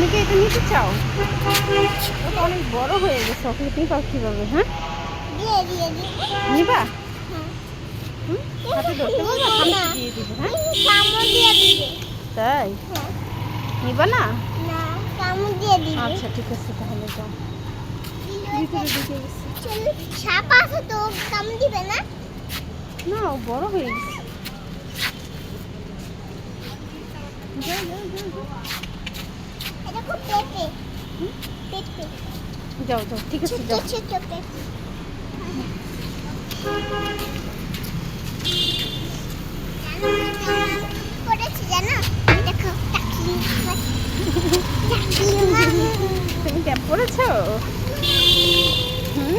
তুমি কি এটা নিতে চাও? ওটা অনেক বড় হয়ে গেছে ওকে নিবা কীভাবে হ্যাঁ? নিবা? হ্যাঁ। হাতে ধরতে পারবা আমি দিয়ে দিব হ্যাঁ? তাই? হ্যাঁ। নিবা না? আচ্ছা ঠিক আছে তাহলে যাও। সাপ আছে তো কামড় দিবে না? না ও বড় হয়ে গেছে। যাও, যাও, ঠিক আছে যাও। করেছি তুমি ক্যাপ পরেছো? হুম?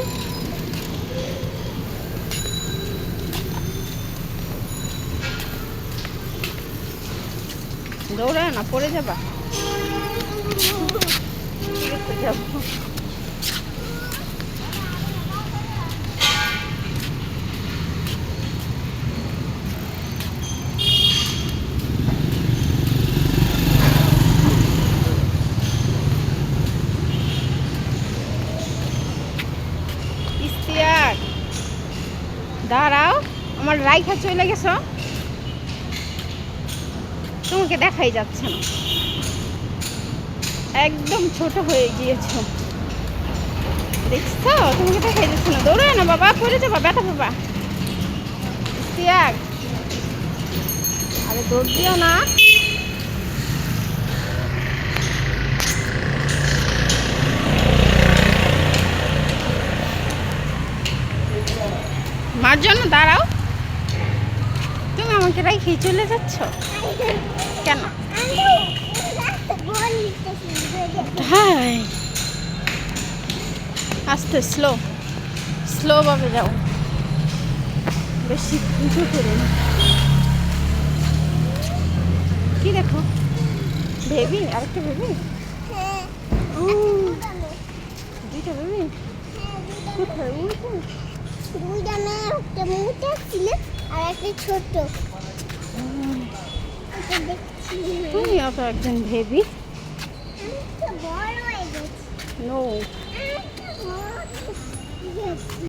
দৌড়ায় না পড়ে যাবা। দাঁড়াও আমার রাইখা চলে গেছ। তোমাকে দেখাই যাচ্ছে না। একদম ছোট হয়ে গিয়েছো। দেখছ? তোমাকে দেখাই যাচ্ছে না দৌড়ায় না বাবা, পড়ে যাবা, ব্যথা বাবা আরে দৌড় দিও না। মার জন্য দাঁড়াও। তুমি আমাকে রেখেই চলে যাচ্ছ? কেন? হাই। আস্তে স্লো স্লো ভাবে যাও। বেশি উঁচু করে কি দেখো? ভেবি আরেকটা ভেবি ও দুইটা কোথায় দুইটা মেয়ে একটা মোটা ছিল আর একটা ছোট। দেখছি। একজন ভেবি তো বড়